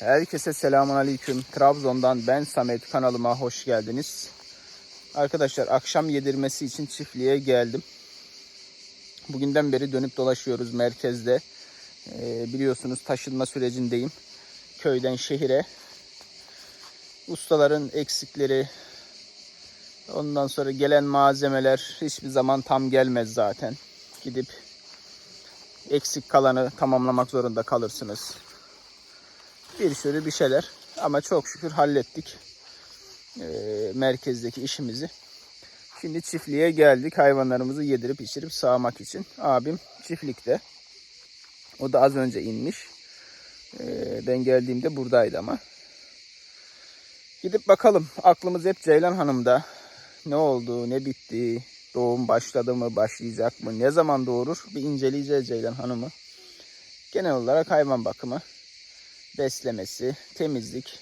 Herkese selamun aleyküm. Trabzon'dan ben Samet kanalıma hoş geldiniz. Arkadaşlar akşam yedirmesi için çiftliğe geldim. Bugünden beri dönüp dolaşıyoruz merkezde. Ee, biliyorsunuz taşınma sürecindeyim. Köyden şehire. Ustaların eksikleri, ondan sonra gelen malzemeler hiçbir zaman tam gelmez zaten. Gidip eksik kalanı tamamlamak zorunda kalırsınız bir sürü bir şeyler. Ama çok şükür hallettik e, merkezdeki işimizi. Şimdi çiftliğe geldik hayvanlarımızı yedirip içirip sağmak için. Abim çiftlikte. O da az önce inmiş. E, ben geldiğimde buradaydı ama. Gidip bakalım. Aklımız hep Ceylan Hanım'da. Ne oldu, ne bitti, doğum başladı mı, başlayacak mı, ne zaman doğurur bir inceleyeceğiz Ceylan Hanım'ı. Genel olarak hayvan bakımı beslemesi, temizlik.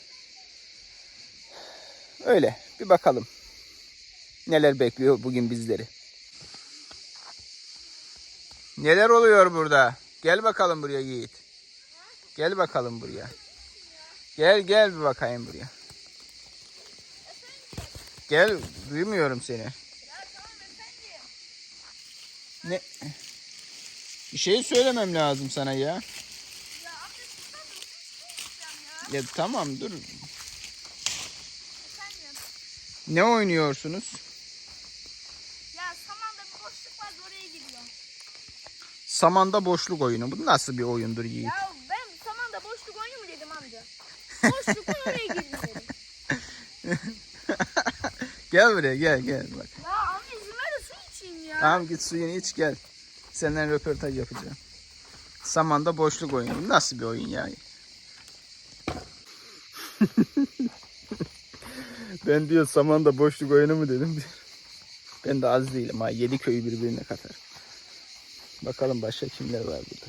Öyle bir bakalım. Neler bekliyor bugün bizleri. Neler oluyor burada? Gel bakalım buraya Yiğit. Gel bakalım buraya. Gel gel bir bakayım buraya. Gel duymuyorum seni. Ne? Bir şey söylemem lazım sana ya. Ya tamam dur. Ne oynuyorsunuz? Ya samanda bir boşluk var oraya gidiyor. Samanda boşluk oyunu. Bu nasıl bir oyundur Yiğit? Ya ben samanda boşluk oyunu mu dedim amca? Boşluk var oraya gidiyor dedim. gel buraya gel gel bak. Ya amca izin ver de su içeyim ya. Tamam git suyunu iç gel. Senden röportaj yapacağım. Samanda boşluk oyunu. Bu Nasıl bir oyun ya? Ben diyor samanda boşluk oyunu mu dedim. Ben de az değilim ha. Yedi köyü birbirine katar. Bakalım başka kimler var burada.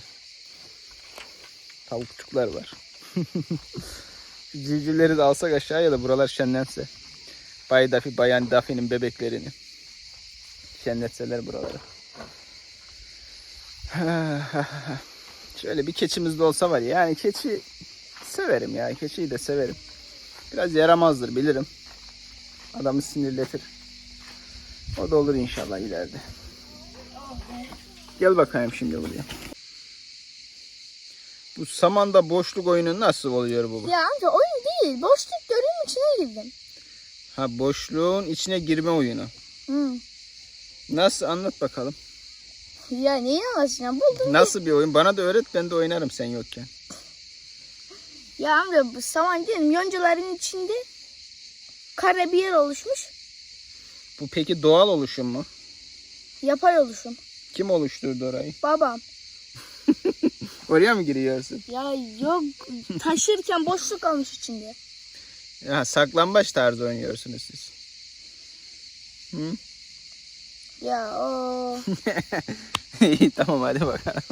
Tavukçuklar var. Civcivleri de alsak aşağıya da buralar şenlense. Bay Dafi, Bayan Dafi'nin bebeklerini. Şenletseler buraları. Şöyle bir keçimiz de olsa var ya. Yani keçi severim ya. Keçiyi de severim. Biraz yaramazdır bilirim. Adamı sinirletir. O da olur inşallah ileride. Gel bakayım şimdi buraya. Bu samanda boşluk oyunu nasıl oluyor bu? Ya amca oyun değil. Boşluk görüyorum içine girdim. Ha boşluğun içine girme oyunu. Hı. Nasıl anlat bakalım. Ya neyi anlatacağım? Buldum. Nasıl bir oyun? Bana da öğret ben de oynarım sen yokken. Ya amca bu saman değil mi? Yoncaların içinde kare bir yer oluşmuş. Bu peki doğal oluşum mu? Yapay oluşum. Kim oluşturdu orayı? Babam. Oraya mı giriyorsun? Ya yok taşırken boşluk kalmış içinde. Ya saklambaç tarzı oynuyorsunuz siz. Hı? Ya o. İyi tamam hadi bakalım.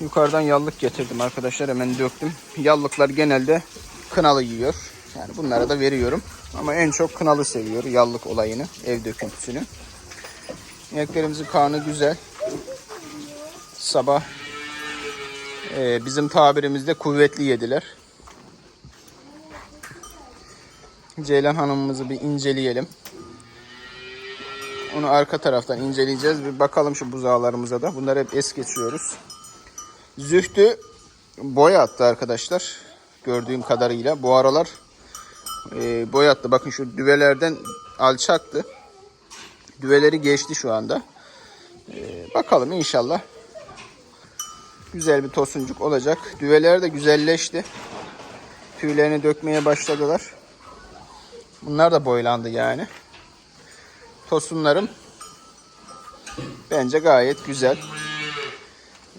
Yukarıdan yallık getirdim arkadaşlar hemen döktüm. Yallıklar genelde kınalı yiyor. Yani bunlara da veriyorum. Ama en çok kınalı seviyor yallık olayını, ev döküntüsünü. İneklerimizin karnı güzel. Sabah e, bizim tabirimizde kuvvetli yediler. Ceylan Hanım'ımızı bir inceleyelim. Onu arka taraftan inceleyeceğiz. Bir bakalım şu buzağlarımıza da. Bunları hep es geçiyoruz. Zühtü boy attı arkadaşlar. Gördüğüm kadarıyla. Bu aralar e, boy attı. Bakın şu düvelerden alçaktı. Düveleri geçti şu anda. E, bakalım inşallah. Güzel bir tosuncuk olacak. Düveler de güzelleşti. Tüylerini dökmeye başladılar. Bunlar da boylandı yani. Tosunlarım bence gayet güzel.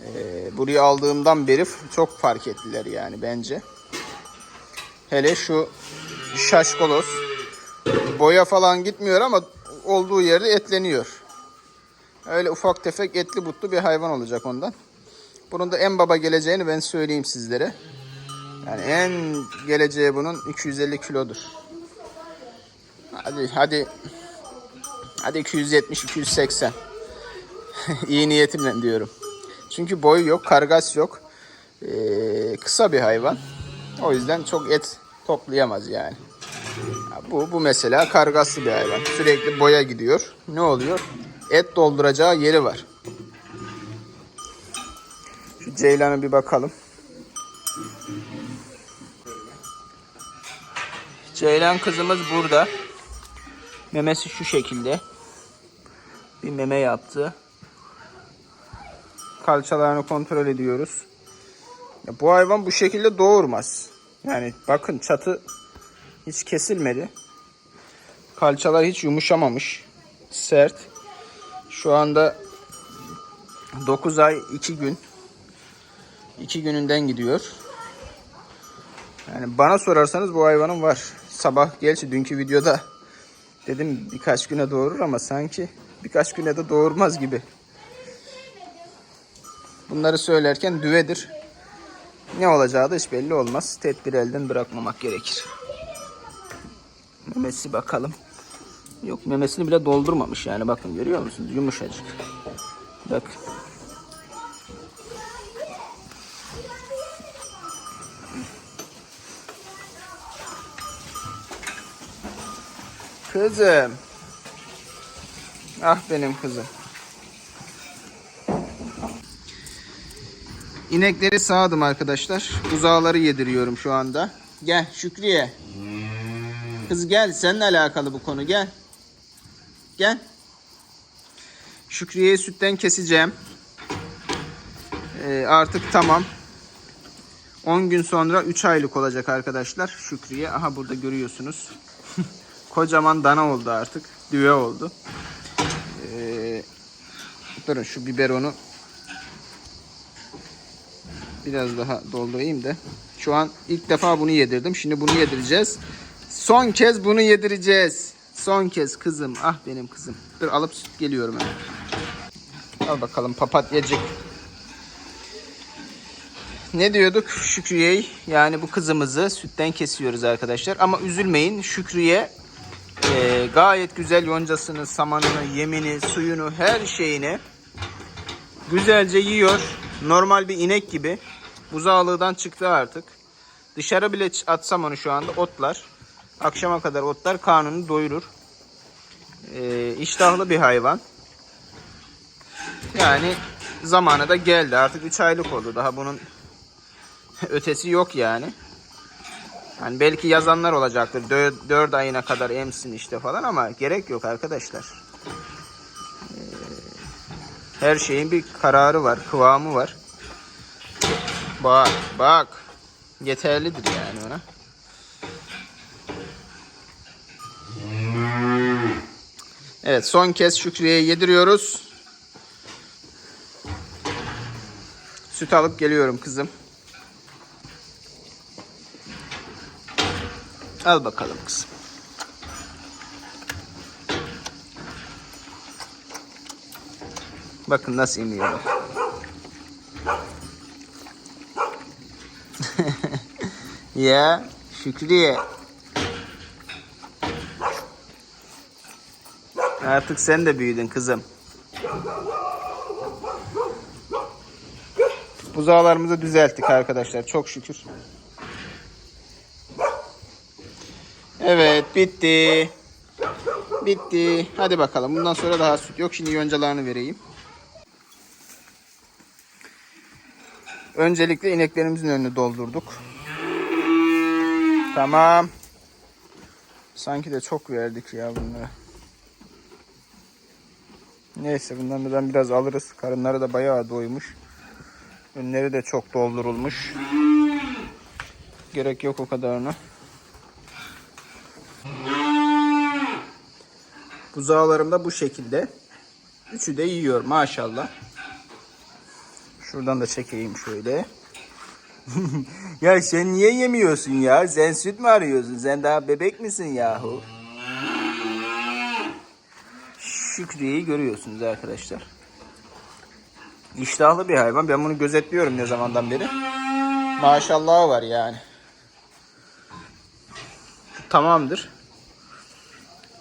Ee, burayı aldığımdan beri çok fark ettiler yani bence. Hele şu şaşkolos boya falan gitmiyor ama olduğu yerde etleniyor. Öyle ufak tefek etli butlu bir hayvan olacak ondan. Bunun da en baba geleceğini ben söyleyeyim sizlere. Yani en geleceği bunun 250 kilodur. Hadi hadi. Hadi 270 280. İyi niyetimle diyorum. Çünkü boyu yok, kargas yok. Ee, kısa bir hayvan. O yüzden çok et toplayamaz yani. Ya Bu, bu mesela kargaslı bir hayvan. Sürekli boya gidiyor. Ne oluyor? Et dolduracağı yeri var. Şu Ceylan'a bir bakalım. Ceylan kızımız burada. Memesi şu şekilde. Bir meme yaptı. Kalçalarını kontrol ediyoruz. Ya bu hayvan bu şekilde doğurmaz. Yani bakın çatı hiç kesilmedi. Kalçalar hiç yumuşamamış. Sert. Şu anda 9 ay 2 gün. 2 gününden gidiyor. Yani bana sorarsanız bu hayvanın var. Sabah gerçi dünkü videoda dedim birkaç güne doğurur ama sanki birkaç güne de doğurmaz gibi. Bunları söylerken düvedir. Ne olacağı da hiç belli olmaz. Tedbir elden bırakmamak gerekir. Memesi bakalım. Yok memesini bile doldurmamış yani bakın görüyor musunuz? Yumuşacık. Bak. Kızım. Ah benim kızım. İnekleri sağdım arkadaşlar. Buzağları yediriyorum şu anda. Gel Şükriye. Kız gel seninle alakalı bu konu gel. Gel. Şükriye'yi sütten keseceğim. Ee, artık tamam. 10 gün sonra 3 aylık olacak arkadaşlar. Şükriye. Aha burada görüyorsunuz. Kocaman dana oldu artık. Düve oldu. Ee, durun şu biberonu biraz daha doldurayım da. Şu an ilk defa bunu yedirdim. Şimdi bunu yedireceğiz. Son kez bunu yedireceğiz. Son kez kızım. Ah benim kızım. Dur alıp süt geliyorum hemen. Al bakalım papatyacık. Ne diyorduk? Şükriye yani bu kızımızı sütten kesiyoruz arkadaşlar. Ama üzülmeyin Şükriye e, gayet güzel yoncasını, samanını, yemini, suyunu, her şeyini güzelce yiyor. Normal bir inek gibi. Buzağlığından çıktı artık. Dışarı bile atsam onu şu anda otlar. Akşama kadar otlar karnını doyurur. E, iştahlı bir hayvan. Yani zamanı da geldi. Artık 3 aylık oldu. Daha bunun ötesi yok yani. Hani belki yazanlar olacaktır. 4 ayına kadar emsin işte falan ama gerek yok arkadaşlar. Ee, her şeyin bir kararı var, kıvamı var. Bak, bak. Yeterlidir yani ona. Evet, son kez Şükriye'ye yediriyoruz. Süt alıp geliyorum kızım. Al bakalım kızım. Bakın nasıl emiyor. Ya Şükriye. Artık sen de büyüdün kızım. Buzağlarımızı düzelttik arkadaşlar. Çok şükür. Evet bitti. Bitti. Hadi bakalım. Bundan sonra daha süt yok. Şimdi yoncalarını vereyim. Öncelikle ineklerimizin önünü doldurduk. Tamam. Sanki de çok verdik ya bunlara. Neyse bundan da biraz alırız. Karınları da bayağı doymuş. Önleri de çok doldurulmuş. Gerek yok o kadarına. Buzağlarım da bu şekilde. Üçü de yiyor maşallah. Şuradan da çekeyim şöyle. ya sen niye yemiyorsun ya? Sen süt mü arıyorsun? Sen daha bebek misin yahu? Şükriye'yi görüyorsunuz arkadaşlar. İştahlı bir hayvan. Ben bunu gözetliyorum ne zamandan beri. Maşallah var yani. Tamamdır.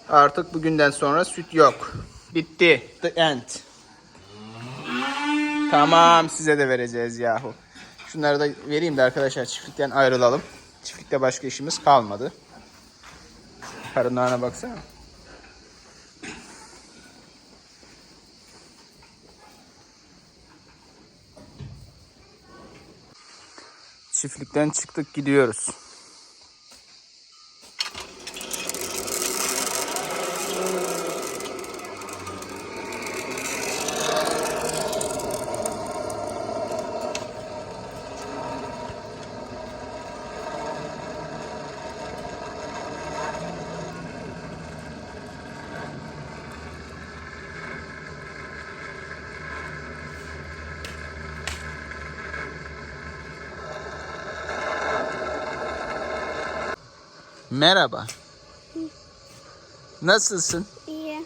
Artık bugünden sonra süt yok. Bitti. The end. Tamam size de vereceğiz yahu. Şunları da vereyim de arkadaşlar çiftlikten ayrılalım. Çiftlikte başka işimiz kalmadı. Karınlarına baksana. Çiftlikten çıktık gidiyoruz. Merhaba. Nasılsın? İyi.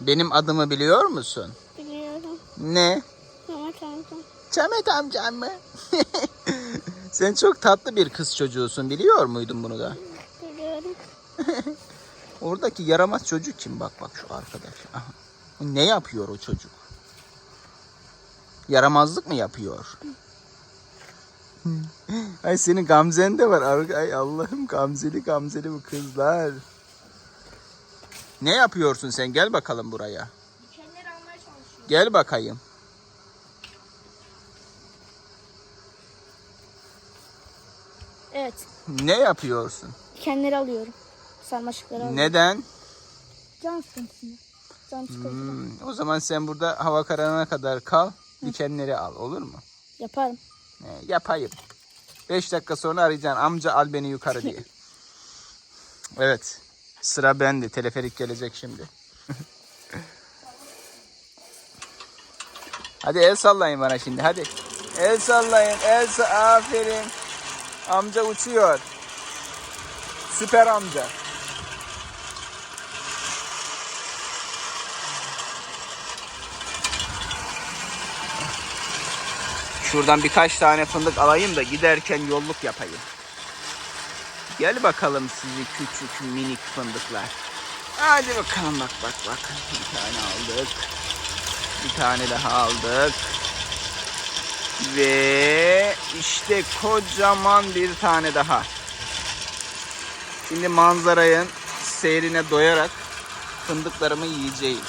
Benim adımı biliyor musun? Biliyorum. Ne? Ama tanıdım. Çamet amcam mı? Sen çok tatlı bir kız çocuğusun biliyor muydun bunu da? Biliyorum. Oradaki yaramaz çocuk kim? Bak bak şu arkadaş. Aha. Ne yapıyor o çocuk? Yaramazlık mı yapıyor? Ay senin Gamzen de var. Ar- Ay Allah'ım Gamzeli Gamzeli bu kızlar. Ne yapıyorsun sen? Gel bakalım buraya. Dikenleri almaya çalışıyorum. Gel bakayım. Evet. Ne yapıyorsun? Dikenleri alıyorum. Sarmaşıkları alıyorum. Neden? Can sıkıntısında. Can. Hmm, o zaman sen burada hava kararına kadar kal. Dikenleri al olur mu? Yaparım. He, yapayım. 5 dakika sonra arayacaksın amca al beni yukarı diye. evet. Sıra bende. Teleferik gelecek şimdi. hadi el sallayın bana şimdi hadi. El sallayın. El sa aferin. Amca uçuyor. Süper amca. Şuradan birkaç tane fındık alayım da giderken yolluk yapayım. Gel bakalım sizi küçük minik fındıklar. Hadi bakalım bak bak bak. Bir tane aldık. Bir tane daha aldık. Ve işte kocaman bir tane daha. Şimdi manzaranın seyrine doyarak fındıklarımı yiyeceğim.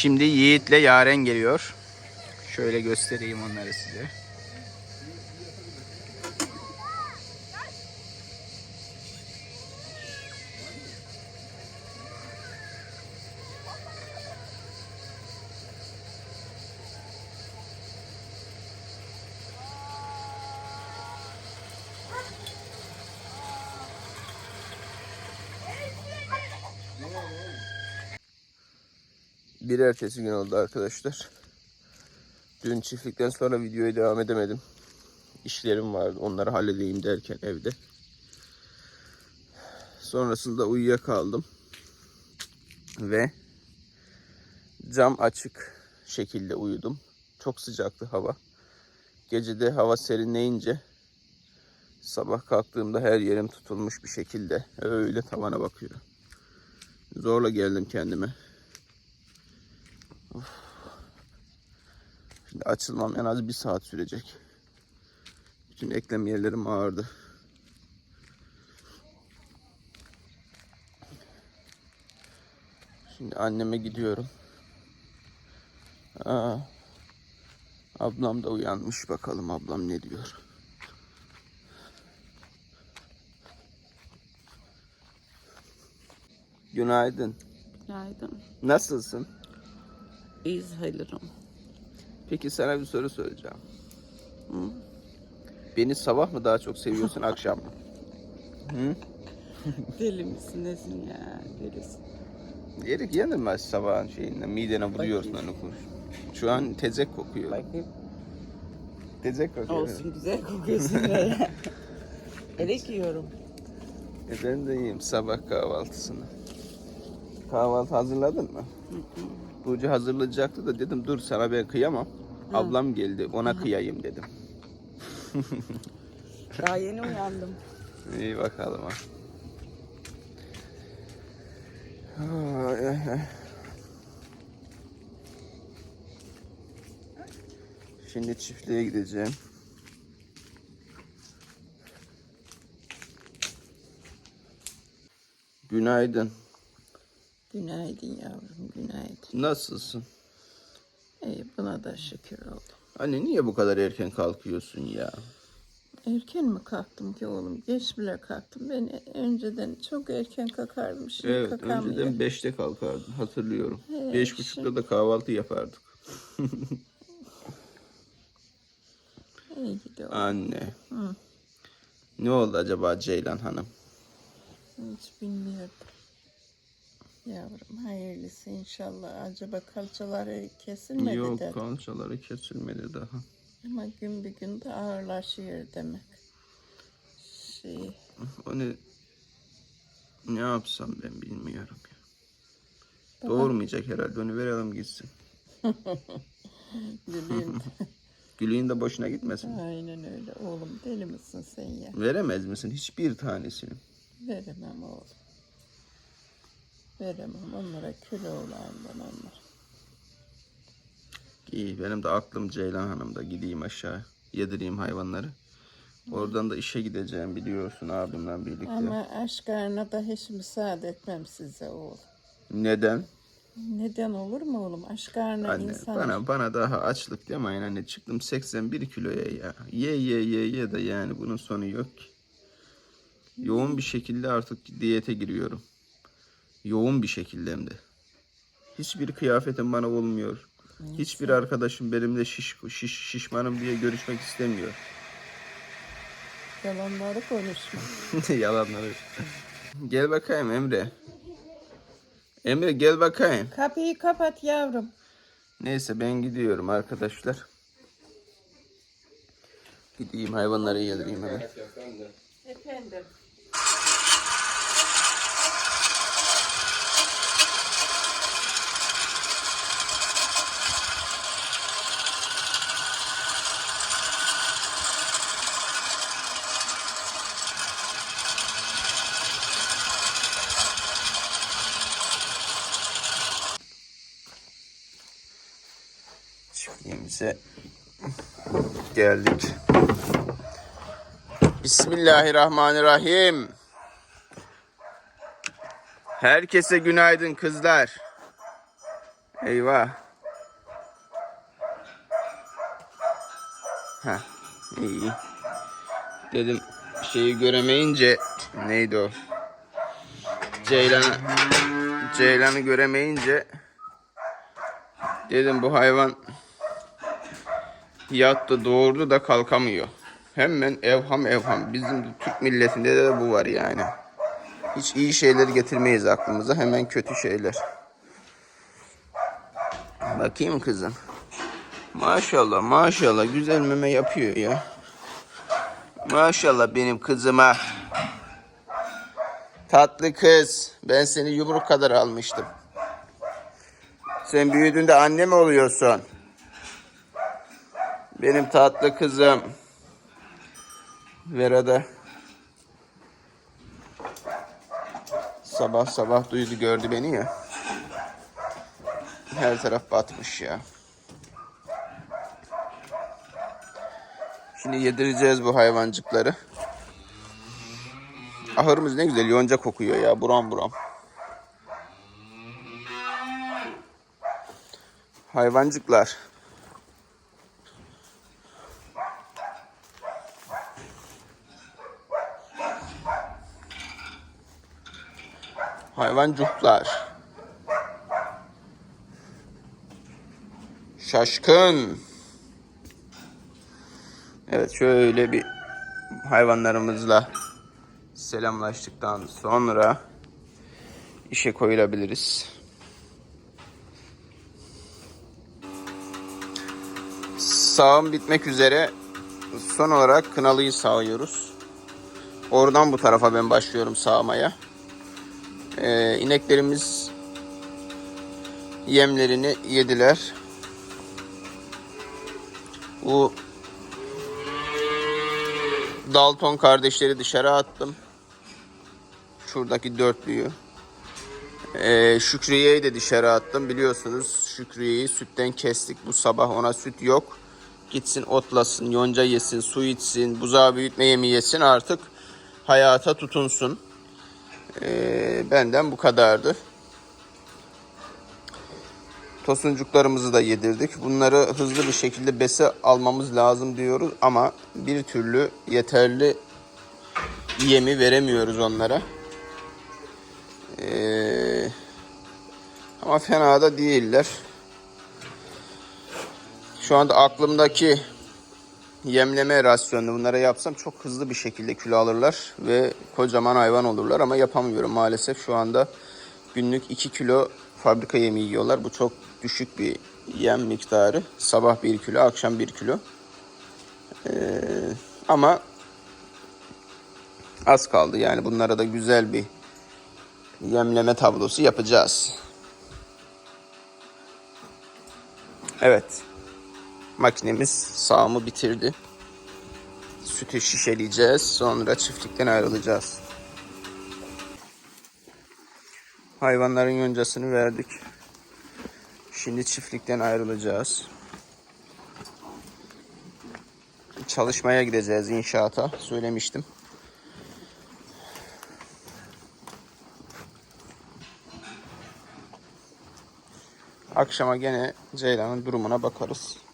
Şimdi Yiğit'le Yaren geliyor. Şöyle göstereyim onları size. Bir ertesi gün oldu arkadaşlar. Dün çiftlikten sonra videoya devam edemedim. İşlerim vardı. Onları halledeyim derken evde. Sonrasında uyuyakaldım. Ve cam açık şekilde uyudum. Çok sıcaktı hava. Gece de hava serinleyince sabah kalktığımda her yerim tutulmuş bir şekilde öyle tavana bakıyorum. Zorla geldim kendime. Şimdi açılmam en az bir saat sürecek. Bütün eklem yerlerim ağrıdı. Şimdi anneme gidiyorum. Aa, ablam da uyanmış bakalım ablam ne diyor. Günaydın. Günaydın. Nasılsın? Sayılırım. Peki sana bir soru soracağım. Beni sabah mı daha çok seviyorsun akşam mı? Deli misin nesin ya? Delisin. Yerik yenilmez sabahın şeyinde midene vuruyorsun onu kuş. Şu an tezek kokuyor. Bakayım. Tezek kokuyor. Olsun güzel kokuyorsun böyle. Elek yiyorum. E ben de yiyeyim sabah kahvaltısını. Kahvaltı hazırladın mı? Burcu hazırlayacaktı da dedim dur sana ben kıyamam. Ablam geldi ona kıyayım dedim. Daha yeni uyandım. İyi bakalım ha. Şimdi çiftliğe gideceğim. Günaydın. Günaydın yavrum, günaydın. Nasılsın? İyi, buna da şükür oldu. Anne niye bu kadar erken kalkıyorsun ya? Erken mi kalktım ki oğlum? Geç bile kalktım. Ben önceden çok erken kalkardım. Şimdi Evet, kalkamıyorum. önceden 5'te kalkardın hatırlıyorum. Evet, Beş buçukta da kahvaltı yapardık. İyi gidiyor. Anne. Hı. Ne oldu acaba Ceylan Hanım? Hiç bilmiyordum. Yavrum hayırlısı inşallah. Acaba kalçaları kesilmedi Yok de. kalçaları kesilmedi daha. Ama gün bir gün de ağırlaşıyor demek. Şey, Onu ne yapsam ben bilmiyorum. Ya. Doğurmayacak herhalde onu verelim gitsin. gülüyorum. Gülüğün de boşuna gitmesin. Aynen öyle. Oğlum deli misin sen ya? Veremez misin hiçbir tanesini? Veremem oğlum. Veremem. Onlara kül oğlandan onlar. İyi benim de aklım Ceylan Hanım'da gideyim aşağı yedireyim hayvanları. Oradan da işe gideceğim biliyorsun abimle birlikte. Ama aşk da hiç müsaade etmem size oğlum. Neden? Neden olur mu oğlum? Aşk karnına Anne insan... bana bana daha açlık demeyin anne çıktım 81 kiloya ya. Ye ye ye ye de yani bunun sonu yok ki. Yoğun bir şekilde artık diyete giriyorum. Yoğun bir şekilde hem de. Hiçbir kıyafetim bana olmuyor. Hiçbir arkadaşım benimle şiş, şiş, şişmanım diye görüşmek istemiyor. Yalanları konuşma. Yalanları. Gel bakayım Emre. Emre gel bakayım. Kapıyı kapat yavrum. Neyse ben gidiyorum arkadaşlar. Gideyim hayvanları yedireyim hemen. Efendim. Çiftliğimize geldik. Bismillahirrahmanirrahim. Herkese günaydın kızlar. Eyvah. Ha, iyi. Dedim şeyi göremeyince neydi o? Ceylan'ı Ceylan'ı göremeyince dedim bu hayvan yattı doğurdu da kalkamıyor. Hemen evham evham. Bizim Türk milletinde de bu var yani. Hiç iyi şeyler getirmeyiz aklımıza. Hemen kötü şeyler. Bakayım kızım. Maşallah maşallah güzel meme yapıyor ya. Maşallah benim kızıma. Tatlı kız. Ben seni yumruk kadar almıştım. Sen büyüdüğünde anne mi oluyorsun? Benim tatlı kızım. Vera da sabah sabah duydu gördü beni ya. Her taraf batmış ya. Şimdi yedireceğiz bu hayvancıkları. Ahırımız ne güzel yonca kokuyor ya buram buram. Hayvancıklar. Hayvancıklar. Şaşkın. Evet şöyle bir hayvanlarımızla selamlaştıktan sonra işe koyulabiliriz. Sağım bitmek üzere. Son olarak kınalıyı sağıyoruz. Oradan bu tarafa ben başlıyorum sağmaya. Ee, ineklerimiz yemlerini yediler. Bu Dalton kardeşleri dışarı attım. Şuradaki dörtlüyü. Ee, Şükriye'yi de dışarı attım. Biliyorsunuz Şükriye'yi sütten kestik. Bu sabah ona süt yok. Gitsin otlasın, yonca yesin, su içsin, buzağı büyütme yemi yesin artık hayata tutunsun. Ee, benden bu kadardı. Tosuncuklarımızı da yedirdik. Bunları hızlı bir şekilde bese almamız lazım diyoruz ama bir türlü yeterli yemi veremiyoruz onlara. Ee, ama fena da değiller. Şu anda aklımdaki yemleme rasyonunu bunlara yapsam çok hızlı bir şekilde kilo alırlar ve kocaman hayvan olurlar ama yapamıyorum maalesef. Şu anda günlük 2 kilo fabrika yemi yiyorlar. Bu çok düşük bir yem miktarı. Sabah 1 kilo, akşam 1 kilo. Ee, ama az kaldı. Yani bunlara da güzel bir yemleme tablosu yapacağız. Evet. Makinemiz sağımı bitirdi. Sütü şişeleyeceğiz. Sonra çiftlikten ayrılacağız. Hayvanların yoncasını verdik. Şimdi çiftlikten ayrılacağız. Çalışmaya gideceğiz inşaata. Söylemiştim. Akşama gene Ceylan'ın durumuna bakarız.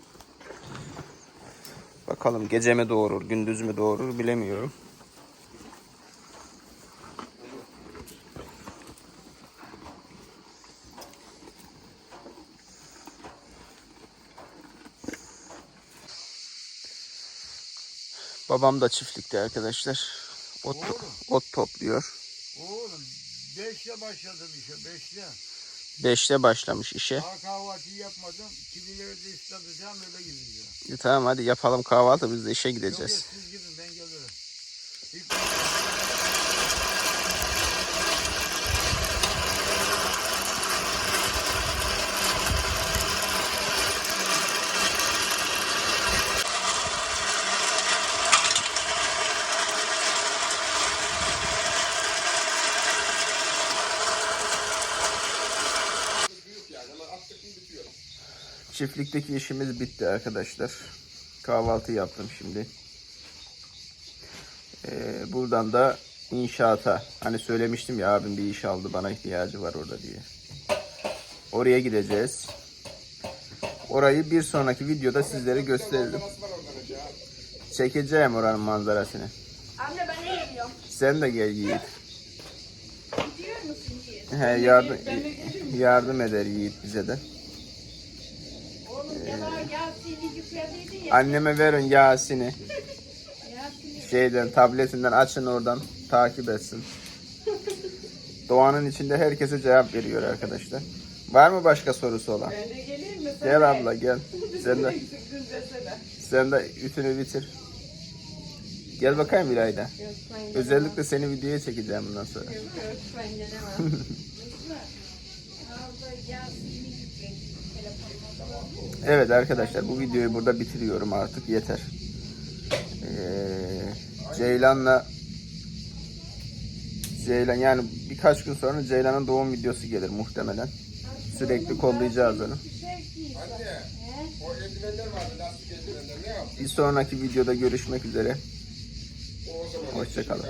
Bakalım gece mi doğurur, gündüz mü doğurur bilemiyorum. Babam da çiftlikte arkadaşlar. Ot, ot topluyor. Oğlum 5'te başladım işe 5'te. Beşte başlamış işe. Daha kahvaltıyı yapmadım. Kibileri de ıslatacağım öyle gideceğim. E, tamam hadi yapalım kahvaltı biz de işe Yok yok gideceğiz. siz gidin ben gelirim. İlk Çiftlikteki işimiz bitti arkadaşlar. Kahvaltı yaptım şimdi. Ee, buradan da inşaata. Hani söylemiştim ya abim bir iş aldı bana ihtiyacı var orada diye. Oraya gideceğiz. Orayı bir sonraki videoda sizlere gösteririm. Çekeceğim oranın manzarasını. Anne ben ne geliyorum? Sen de gel Yiğit. Gidiyor musun ki? He, yardım, yardım eder Yiğit bize de. Yasin'i yüklediydi ya. Anneme verin Yasin'i. Şeyden tabletinden açın oradan takip etsin. Doğanın içinde herkese cevap veriyor arkadaşlar. Var mı başka sorusu olan? Ben de geleyim mi? Gel abla gel. Sen de sen de ütünü bitir. Gel bakayım İlayda. Özellikle seni videoya çekeceğim bundan sonra. Ben gelemem. Abla Yasin'i yükledi. Telefonuma. Evet arkadaşlar bu videoyu burada bitiriyorum artık yeter. Ee, Ceylan'la Ceylan yani birkaç gün sonra Ceylan'ın doğum videosu gelir muhtemelen. Sürekli kollayacağız onu. Bir sonraki videoda görüşmek üzere. Hoşçakalın.